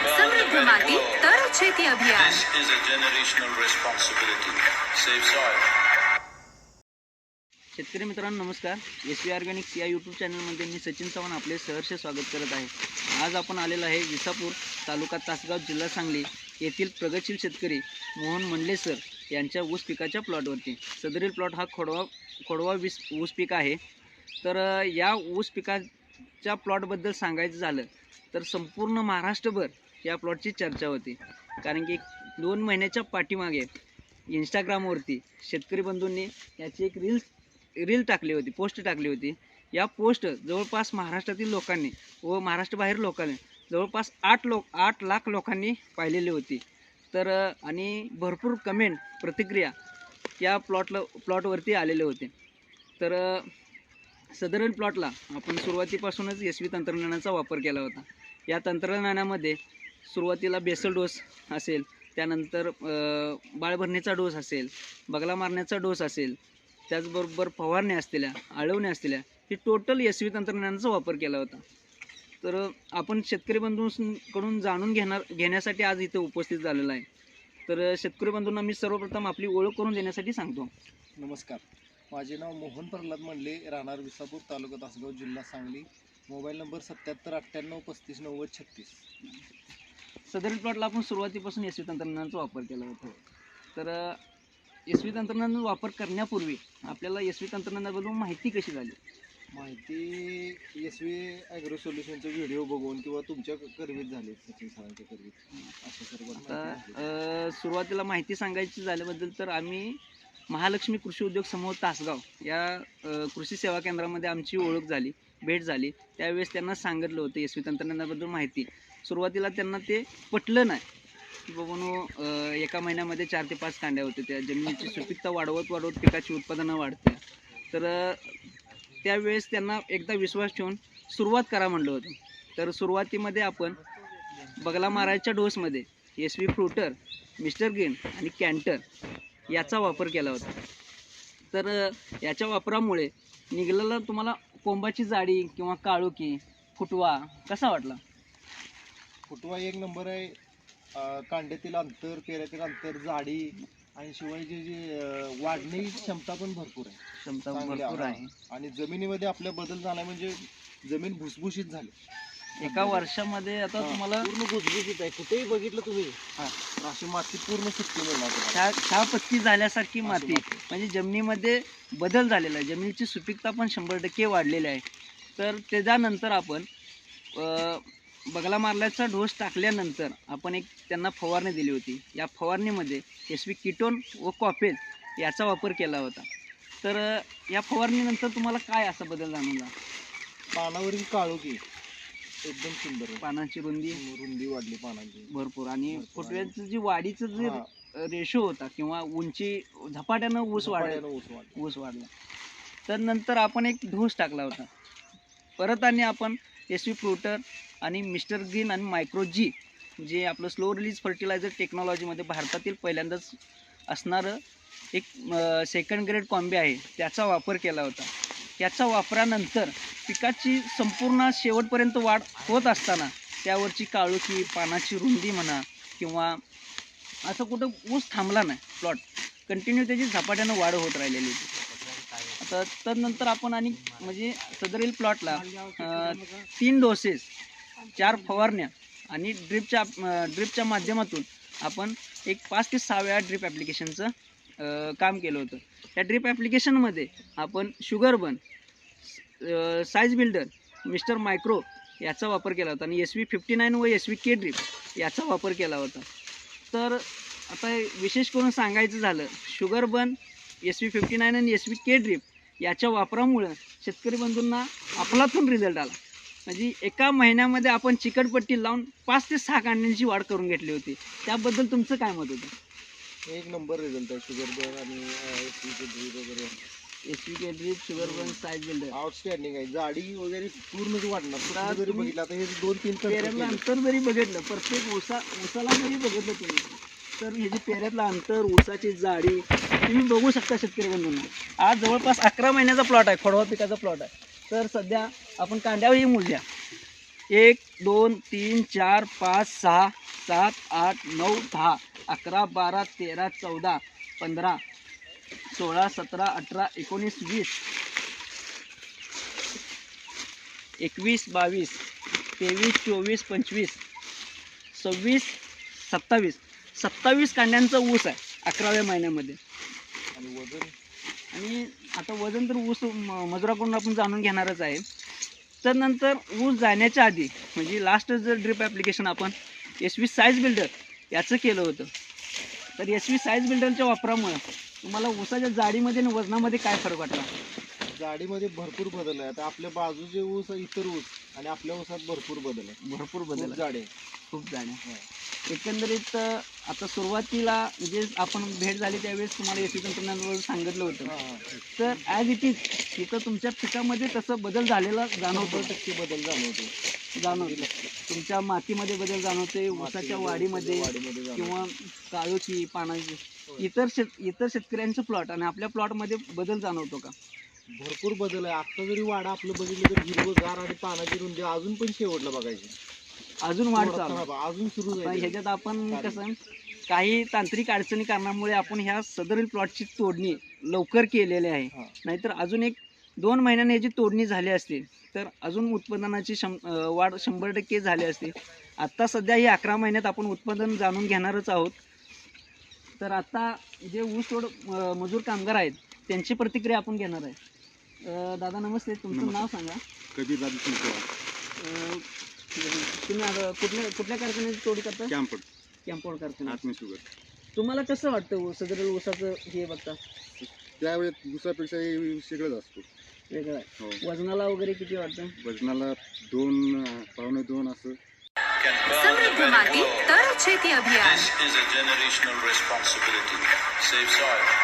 સમૃદ્ધ માટી તર છેતી અભિયાન This is a generational responsibility. Save soil. शेतकरी मित्रांनो नमस्कार एस व्ही ऑर्गॅनिक्स या यूट्यूब चॅनलमध्ये मी सचिन चव्हाण आपले सहर्ष स्वागत करत आहे आज आपण आलेलो आहे विसापूर तालुका तासगाव जिल्हा सांगली येथील प्रगतशील शेतकरी मोहन मंडले सर यांच्या ऊस पिकाच्या प्लॉटवरती सदरील प्लॉट हा खोडवा खोडवा वीस ऊस पीक आहे तर अ, या ऊस पिकाच्या प्लॉटबद्दल सांगायचं झालं तर संपूर्ण महाराष्ट्रभर या प्लॉटची चर्चा होती. कारण की दोन महिन्याच्या पाठीमागे इंस्टाग्रामवरती शेतकरी बंधूंनी याची एक रील्स रील टाकली होती पोस्ट टाकली होती. या पोस्ट जवळपास महाराष्ट्रातील लोकांनी व महाराष्ट्राबाहेर लोकांनी जवळपास आठ लोक आठ लाख लोकांनी पाहिलेली होती. तर आणि भरपूर कमेंट प्रतिक्रिया या प्लॉटला प्लॉटवरती आलेले होते. तर सदरन प्लॉटला आपण सुरुवातीपासूनच एस व्ही तंत्रज्ञानाचा वापर केला होता. या तंत्रज्ञानामध्ये सुरुवातीला बेसल डोस असेल त्यानंतर बाळभरणीचा डोस असेल बगला मारण्याचा डोस असेल त्याचबरोबर फवारण्या असलेल्या आळवण्या असलेल्या ही टोटल एस व्ही तंत्रज्ञानाचा वापर केला होता. तर आपण शेतकरी बंधूंकडून जाणून घेणार घेण्यासाठी आज इथे उपस्थित झालेला आहे. तर शेतकरी बंधूंना मी सर्वप्रथम आपली ओळख करून देण्यासाठी सांगतो. नमस्कार. माझे नाव मोहन प्रल्हाद मंडले राहणार विसापूर तालुका तासगाव जिल्हा सांगली. मोबाईल नंबर सत्याहत्तर अठ्ठ्याण्णव पस्तीस नव्वद छत्तीस. सदरील प्लॉटला आपण सुरुवातीपासून एस व्ही तंत्रज्ञानाचा वापर केला होता. तर एस व्ही तंत्रज्ञानाचा वापर करण्यापूर्वी आपल्याला एस व्ही तंत्रज्ञानाबद्दल माहिती कशी झाली? माहिती एस व्ही ॲग्रो सोल्युशनचे व्हिडिओ बघून किंवा तुमच्या करवीत झाले सचिन सरांच्या करवीत असं सर्व आता सुरुवातीला माहिती सांगायची झाल्याबद्दल तर आम्ही महालक्ष्मी कृषी उद्योग समूह तासगाव या कृषी सेवा केंद्रामध्ये आमची ओळख झाली भेट झाली. त्यावेळेस त्यांना सांगितलं होतं एस व्ही तंत्रज्ञानाबद्दल माहिती. सुरुवातीला त्यांना ते पटलं नाही. की बाबा एका महिन्यामध्ये चार ते पाच कांड्या होत्या त्या. जमिनीची सुपीकता वाढवत वाढवत पिकाची उत्पादनं वाढते तर त्यावेळेस त्यांना एकदा विश्वास ठेवून सुरुवात करा म्हणलं होतं. तर सुरुवातीमध्ये आपण बगला मारायच्या डोसमध्ये S V fruiter mister green आणि कॅन्टर याचा वापर केला होता. तर याच्या वापरामुळे निघालेला तुम्हाला कोंबाची जाडी किंवा काळोखी फुटवा कसा वाटला? फुटवा एक नंबर आहे. अं, कांड्यातील अंतर पेऱ्यातील अंतर जाडी आणि शिवाय जे जे वाढण्याची क्षमता पण भरपूर आहे. क्षमता चांगली भरपूर आहे. आहे. आणि जमिनीमध्ये आपल्या बदल झाला म्हणजे जमीन भुसभुशीत झाली. एका वर्षामध्ये आता हा, तुम्हाला पूर्ण भुसभुशीत आहे. कुठेही बघितलं तुम्ही. हा, अशी माती पूर्ण मिळणार तुम्हाला. छा छापत्ती झाल्यासारखी अशी माती. म्हणजे जमिनीमध्ये बदल झालेला आहे. जमिनीची सुपीकता पण शंभर टक्के वाढलेली आहे. तर त्याच्यानंतर आपण अ, बगला मारल्याचा डोस टाकल्यानंतर आपण एक त्यांना फवारणी दिली होती. या फवारणीमध्ये एस व्ही किटोन व कॉपेज याचा वापर केला होता. तर या फवारणीनंतर तुम्हाला काय असा बदल जाणवला पानावरील काळोखी एकदम सुंदर. पानाची रुंदी? रुंदी वाढली पानांची. भरपूर. आणि फुटव्याचं जी वाढीचं जे हा, रेशो होता किंवा उंची झपाट्यानं ऊस वाढ झपाट्यानं ऊस वाढला. ऊस वाढला. तर नंतर आपण एक ढोस टाकला होता. परत आणि आपण एस व्ही फ्रुटर आणि मिस्टर ग्रीन आणि मायक्रो जी जे आपलं स्लो रिलीज फर्टिलायझर टेक्नॉलॉजीमध्ये भारतातील पहिल्यांदाच असणारं एक सेकंड ग्रेड कॉम्बे आहे. त्याचा वापर केला होता. त्याचा वापरानंतर पिकाची संपूर्ण शेवटपर्यंत वाढ होत असताना त्यावरची काळोखी पानाची रुंदी म्हणा किंवा असं कुठं ऊस थांबला नाही प्लॉट कंटिन्यू त्याची झपाट्यानं वाढ होत राहिलेली होती. तर तदनंतर आपण आणि म्हणजे सदरील प्लॉटला तीन डोसेस चार फवारण्या आणि ड्रिपच्या ड्रिपच्या माध्यमातून आपण एक पाच ते सहा वेळा ड्रिप ॲप्लिकेशनचं काम केलं होतं. त्या ड्रिप ॲप्लिकेशनमध्ये आपण sugar bun size builder mister micro याचा वापर केला होता आणि एस व्ही फिफ्टी नाईन व एस व्ही के ड्रिप याचा वापर केला होता. तर आता विशेष करून सांगायचं झालं sugar bun S V fifty nine आणि एस व्ही के ड्रिप याच्या वापरामुळं शेतकरी बंधूंना आपलातून रिझल्ट आला. म्हणजे एका महिन्यामध्ये आपण चिकटपट्टी लावून पाच ते सहा कांड्यांची वाढ करून घेतली होती. त्याबद्दल तुमचं काय मत होतं? एक नंबर रिझल्ट आहे शुगर आणि वगैरे. S V K drip sugar bun size builder outstanding आहे. जाडी वगैरे पूर्णच वाढणार. कुठलं जरी बघितलं आता हे दोन तीन अंतर जरी बघितलं प्रत्येक ऊसा ऊसाला जरी बघितलं तुम्ही तर हे जे पेऱ्यातलं अंतर ऊसाची जाडी तुम्ही बघू शकता शेतकरी बंधूंना. आज जवळपास अकरा महिन्याचा प्लॉट आहे खोडवा पिकाचा प्लॉट आहे. तर सध्या आपण कांड्यावरही मोजल्या एक दोन तीन चार पाच सहा सात आठ नऊ दहा अकरा बारा तेरा चौदा पंधरा सोळा सतरा अठरा एकोणीस वीस एकवीस बावीस तेवीस चोवीस पंचवीस सव्वीस सत्तावीस. सत्तावीस कांड्यांचा ऊस आहे अकराव्या महिन्यामध्ये. आणि वजन? आणि आता वजन तर ऊस मजुराकडून आपण जाणून घेणारच आहे. तर नंतर ऊस जाण्याच्या आधी म्हणजे लास्ट जर ड्रिप ॲप्लिकेशन आपण एस व्ही साईज बिल्डर याचं केलं होतं. तर एस व्ही साईज बिल्डरच्या वापरामुळं तुम्हाला ऊसाच्या जाडीमध्ये आणि वजनामध्ये काय फरक वाटला? जाडीमध्ये भरपूर बदल आहे. आता आपल्या बाजूचे ऊस इतर ऊस आणि आपल्या ऊसात भरपूर बदल आहे. भरपूर बदल. जाडे. खूप जाणे एकंदरीत आता सुरुवातीला जे आपण भेट झाली त्यावेळेस तुम्हाला एस तंत्रज्ञानावर सांगितलं होतं. तर ॲज इट इज तिथं तुमच्या पिकामध्ये तसं बदल झालेला जाणवतो? टक्के बदल जाणवतो. जाणवतो. तुमच्या मातीमध्ये बदल जाणवते ऊसाच्या वाढीमध्ये. किंवा काळोखी पानाची इतर शेत इतर शेतकऱ्यांचं प्लॉट आणि आपल्या प्लॉटमध्ये बदल जाणवतो का? भरपूर बदल आहे. आता जरी वाडा आपलं बघितलं तर हिरवगार आणि पानाची रुंदी अजून पण शेवटला बघायची. अजून वाढ चालू आहे. अजून सुरू आता ह्याच्यात आपण. कसं काही तांत्रिक अडचणी कारणामुळे आपण ह्या सदरील प्लॉटची तोडणी लवकर केलेली आहे. हा. नाहीतर अजून एक दोन महिन्याने याची तोडणी झाली असती तर अजून उत्पादनाची शं अं, वाढ शंभर टक्के झाली असते. आत्ता सध्या ही अकरा महिन्यात आपण उत्पादन जाणून घेणारच आहोत. तर आता जे ऊस तोड अं, मजूर कामगार आहेत त्यांची प्रतिक्रिया आपण घेणार आहे. अं, दादा नमस्ते तुमचं नाव सांगा. अं, तुम्ही आता कुठल्या कुठल्या कारखान्याची तोड करता? कॅम्पड. कॅम्पोड कारखाना. आत्मी शुगर तुम्हाला कसं वाटतं ऊस सदरील ऊसाचं हे बघता? त्यावेळेस दुसऱ्यापेक्षा वेगळंच असतो. वेगळं आहे. हो. वजनाला वगैरे किती वाटतं? वजनाला दोन अं, पावणे दोन असं. माती world. तर शेती अभियान. This is a generational responsibility. Save soil.